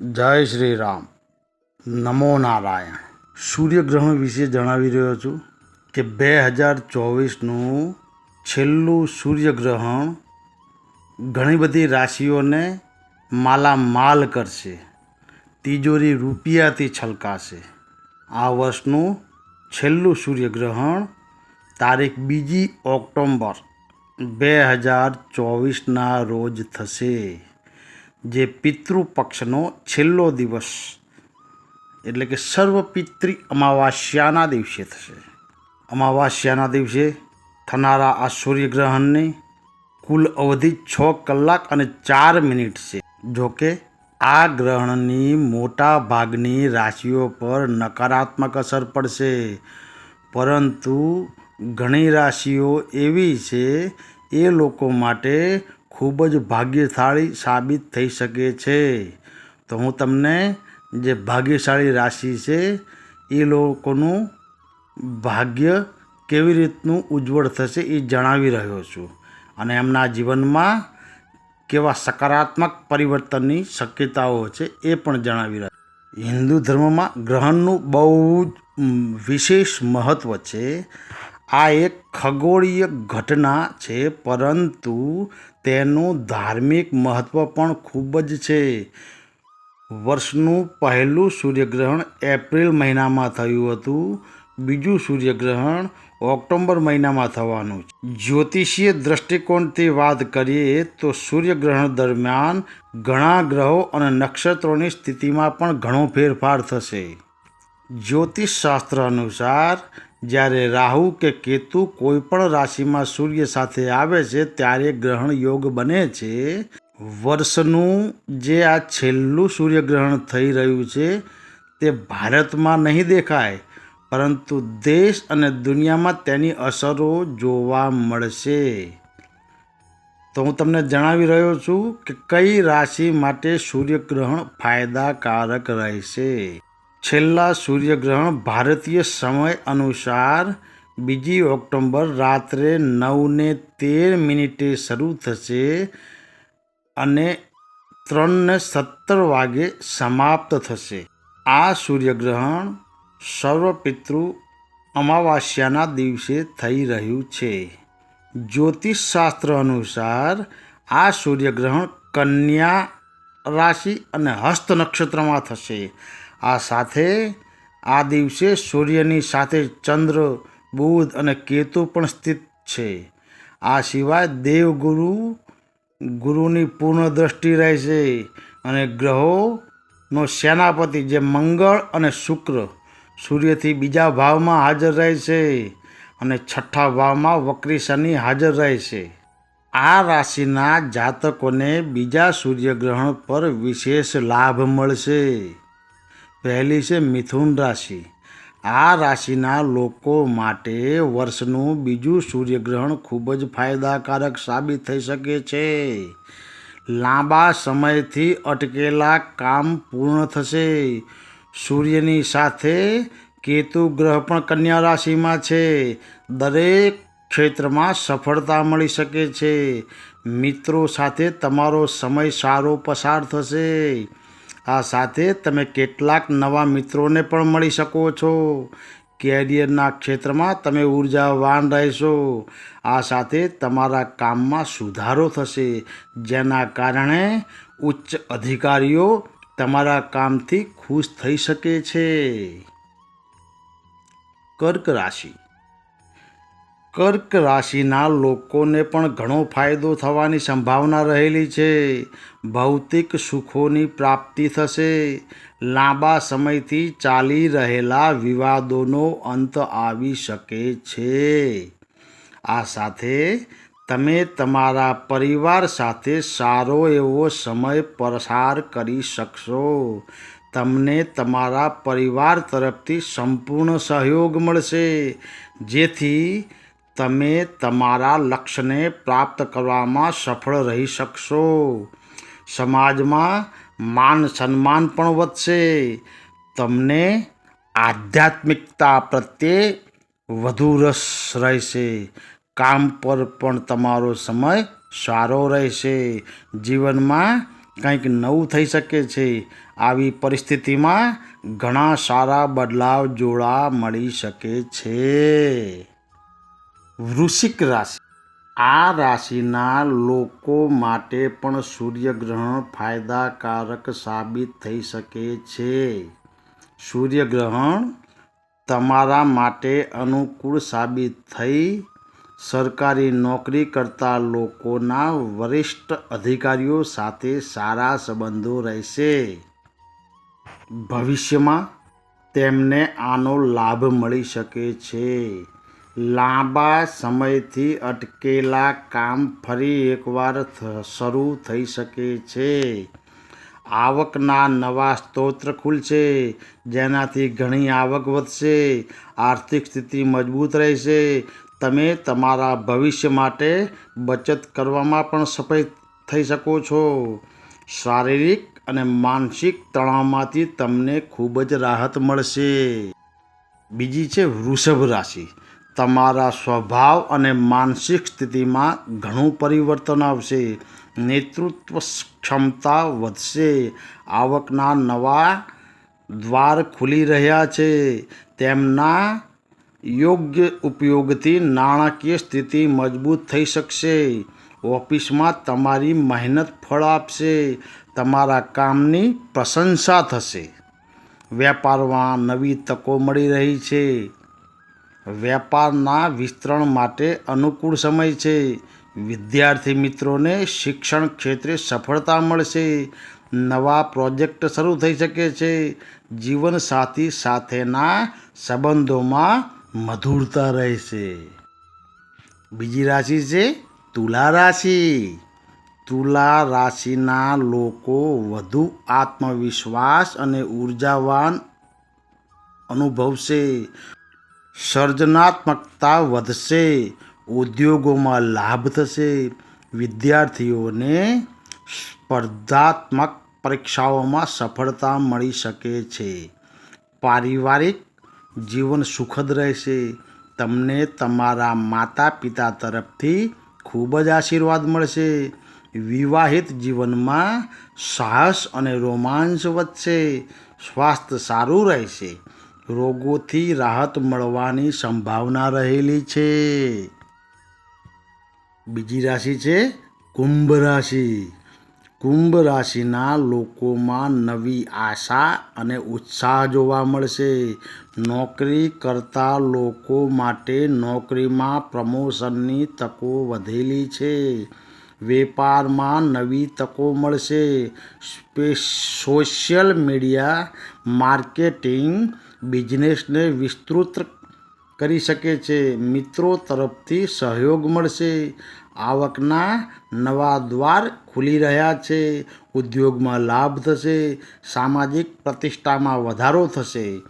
જય શ્રી રામ. નમો નારાયણ. સૂર્યગ્રહણ વિશે જણાવી રહ્યો છું કે બે હજાર ચોવીસનું છેલ્લું સૂર્યગ્રહણ ઘણી બધી રાશિઓને માલામાલ કરશે. તિજોરી રૂપિયાથી છલકાશે. આ વર્ષનું છેલ્લું સૂર્યગ્રહણ તારીખ બીજી ઓક્ટોબર બે હજાર ચોવીસના રોજ થશે. જે પિતૃપક્ષનો છેલ્લો દિવસ, એટલે કે સર્વપિતૃ અમાવાસ્યાના દિવસે થશે. અમાવાસ્યાના દિવસે થનારા આ સૂર્યગ્રહણની કુલ અવધિ છ કલાક અને ચાર મિનિટ છે. જોકે આ ગ્રહણની મોટા ભાગની રાશિઓ પર નકારાત્મક અસર પડશે. પરંતુ ઘણી રાશિઓ એવી છે, એ લોકો માટે ખૂબ જ ભાગ્યશાળી સાબિત થઈ શકે છે. તો હું તમને જે ભાગ્યશાળી રાશિ છે, એ લોકોનું ભાગ્ય કેવી રીતનું ઉજ્જવળ થશે એ જણાવી રહ્યો છું. અને એમના જીવનમાં કેવા સકારાત્મક પરિવર્તનની શક્યતાઓ છે એ પણ જણાવી રહ્યા હિન્દુ ધર્મમાં ગ્રહણનું બહુ જ વિશેષ મહત્ત્વ છે. આ એક ખગોળીય ઘટના છે, પરંતુ તેનું ધાર્મિક મહત્ત્વ પણ ખૂબ જ છે. વર્ષનું પહેલું સૂર્યગ્રહણ એપ્રિલ મહિનામાં થયું હતું. બીજું સૂર્યગ્રહણ ઓક્ટોબર મહિનામાં થવાનું છે. જ્યોતિષીય દ્રષ્ટિકોણથી વાત કરીએ તો સૂર્યગ્રહણ દરમિયાન ઘણા ગ્રહો અને નક્ષત્રોની સ્થિતિમાં પણ ઘણો ફેરફાર થશે. જ્યોતિષશાસ્ત્ર અનુસાર જ્યારે રાહુ કે કેતુ કોઈ પણ રાશિમાં સૂર્ય સાથે આવે છે, ત્યારે ગ્રહણ યોગ બને છે. વર્ષનું જે આ છેલ્લું સૂર્યગ્રહણ થઈ રહ્યું છે, તે ભારતમાં નહીં દેખાય, પરંતુ દેશ અને દુનિયામાં તેની અસરો જોવા મળશે. તો હું તમને જણાવી રહ્યો છું કે કઈ રાશિ માટે સૂર્યગ્રહણ ફાયદાકારક રહેશે. છેલ્લા સૂર્યગ્રહણ ભારતીય સમય અનુસાર બીજી ઓક્ટોબર રાત્રે નવને તેર મિનિટે શરૂ થશે અને ત્રણને સત્તર વાગે સમાપ્ત થશે. આ સૂર્યગ્રહણ સર્વપિતૃ અમાવાસ્યાના દિવસે થઈ રહ્યું છે. જ્યોતિષશાસ્ત્ર અનુસાર આ સૂર્યગ્રહણ કન્યા રાશિ અને હસ્ત નક્ષત્રમાં થશે. આ સાથે આ દિવસે સૂર્યની સાથે ચંદ્ર, બુધ અને કેતુ પણ સ્થિત છે. આ સિવાય દેવગુરુ ગુરુની પૂર્ણ દ્રષ્ટિ રહેશે અને ગ્રહોનો સેનાપતિ જે મંગળ અને શુક્ર સૂર્યથી બીજા ભાવમાં હાજર રહેશે અને છઠ્ઠા ભાવમાં વક્રી શનિ હાજર રહેશે આ રાશિના જાતકોને બીજા સૂર્યગ્રહણ પર વિશેષ લાભ મળશે. પહેલી છે મિથુન રાશિ. આ રાશિના લોકો માટે વર્ષનું બીજું સૂર્યગ્રહણ ખૂબ જ ફાયદાકારક સાબિત થઈ શકે છે. લાંબા સમયથી અટકેલા કામ પૂર્ણ થશે. સૂર્યની સાથે કેતુ ગ્રહ પણ કન્યા રાશિમાં છે. દરેક ક્ષેત્રમાં સફળતા મળી શકે છે. મિત્રો સાથે તમારો સમય સારો પસાર થશે. આ સાથે તમે કેટલાક નવા મિત્રોને પણ મળી શકો છો. કેરિયરના ક્ષેત્રમાં તમે ઉર્જાવાન રહેશો. આ સાથે તમારા કામમાં સુધારો થશે. જેના કારણે ઉચ્ચ અધિકારીઓ તમારા કામથી ખુશ થઈ શકે છે. કર્ક રાશિ. કર્ક રાશિના લોકોને પણ ઘણો ફાયદો થવાની સંભાવના રહેલી છે. ભૌતિક સુખોની પ્રાપ્તિ થશે. લાંબા સમયથી ચાલી રહેલા વિવાદોનો અંત આવી શકે છે. આ સાથે તમે તમારા પરિવાર સાથે સારો એવો સમય પસાર કરી શકશો. તમને તમારા પરિવાર તરફથી સંપૂર્ણ સહયોગ મળશે. જેથી તમે તમારા લક્ષ્યને પ્રાપ્ત કરવામાં સફળ રહી શકશો. સમાજમાં માન સન્માન પણ વધશે. તમને આધ્યાત્મિકતા પ્રત્યે વધુ રસ રહેશે. કામ પર પણ તમારો સમય સારો રહેશે. જીવનમાં કંઈક નવું થઈ શકે છે. આવી પરિસ્થિતિમાં ઘણા સારા બદલાવ જોવા મળી શકે છે. વૃશ્ચિક રાશિ. આ રાશિના લોકો માટે પણ સૂર્યગ્રહણ ફાયદાકારક સાબિત થઈ શકે છે. સૂર્યગ્રહણ તમારા માટે અનુકૂળ સાબિત થઈ. સરકારી નોકરી કરતા લોકોના વરિષ્ઠ અધિકારીઓ સાથે સારા સંબંધો રહેશે. ભવિષ્યમાં તેમને આનો લાભ મળી શકે છે. લાંબા સમયથી અટકેલા કામ ફરી એકવાર શરૂ થઈ શકે છે. આવકના નવા સ્ત્રોત ખુલશે, જેનાથી ઘણી આવક વધશે, આર્થિક સ્થિતિ મજબૂત રહેશે. તમે તમારા ભવિષ્ય માટે બચત કરવામાં પણ સફળ થઈ શકો છો. શારીરિક અને માનસિક તણાવમાંથી તમને ખૂબ જ રાહત મળશે. બીજી છે વૃષભ રાશિ. તમારા સ્વભાવ અને માનસિક સ્થિતિમાં ઘણું પરિવર્તન આવશે. નેતૃત્વ ક્ષમતા વધશે. આવકના નવા દ્વાર ખુલી રહ્યા છે. તેમના યોગ્ય ઉપયોગથી નાણાકીય સ્થિતિ મજબૂત થઈ શકશે. ઓફિસમાં તમારી મહેનત ફળ આપશે. તમારા કામની પ્રશંસા થશે. વેપારમાં નવી તકો મળી રહી છે. વેપારના વિસ્તરણ માટે અનુકૂળ સમય છે. વિદ્યાર્થી મિત્રોને શિક્ષણ ક્ષેત્રે સફળતા મળશે. નવા પ્રોજેક્ટ શરૂ થઈ શકે છે. જીવનસાથી સાથેના સંબંધોમાં મધુરતા રહેશે. બીજી રાશિ છે તુલા રાશિ. તુલા રાશિના લોકો વધુ આત્મવિશ્વાસ અને ઉર્જાવાન અનુભવશે. સર્જનાત્મકતા વધશે, ઉદ્યોગોમાં લાભ થશે, વિદ્યાર્થીઓને સ્પર્ધાત્મક પરીક્ષાઓમાં સફળતા મળી શકે છે. પારિવારિક જીવન સુખદ રહેશે. તમને તમારા માતા પિતા તરફથી ખૂબ જ આશીર્વાદ મળશે. વિવાહિત જીવનમાં સાહસ અને રોમાંચ વધશે. સ્વાસ્થ્ય સારું રહેશે. રોગોથી રાહત મળવાની સંભાવના રહેલી છે. બીજી રાશિ છે કુંભ રાશિ. કુંભ રાશિના લોકોમાં નવી આશા અને ઉત્સાહ જોવા મળશે. નોકરી કરતા લોકો માટે નોકરીમાં પ્રમોશનની તકો વધેલી છે. વેપારમાં નવી તકો મળશે. સોશિયલ મીડિયા માર્કેટિંગ બિઝનેસને વિસ્તૃત કરી શકે છે. મિત્રો તરફથી સહયોગ મળશે. આવકના નવા દ્વાર ખુલી રહ્યા છે. ઉદ્યોગમાં લાભ થશે. સામાજિક પ્રતિષ્ઠામાં વધારો થશે.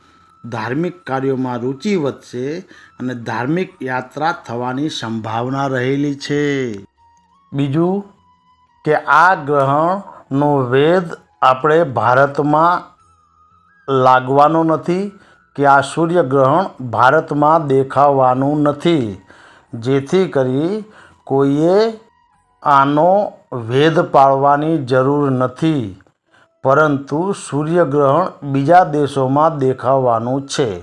ધાર્મિક કાર્યોમાં રુચિ વધશે અને ધાર્મિક યાત્રા થવાની સંભાવના રહેલી છે. બીજું કે આ ગ્રહણનો વેદ આપણે ભારતમાં લાગવાનો નથી કે આ સૂર્યગ્રહણ ભારતમાં દેખાવાનું નથી. જેથી કરી કોઈએ આનો ભેદ પાળવાની જરૂર નથી. પરંતુ સૂર્યગ્રહણ બીજા દેશોમાં દેખાવાનું છે.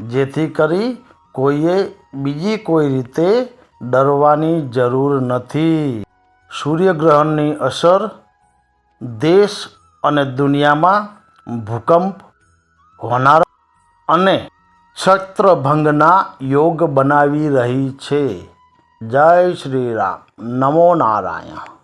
જેથી કરી કોઈએ બીજી કોઈ રીતે ડરવાની જરૂર નથી. સૂર્યગ્રહણની અસર દેશ અને દુનિયામાં ભૂકંપ હોનાર અને છત્રભંગના યોગ બનાવી રહી છે. જય શ્રી રામ. નમો નારાયણ.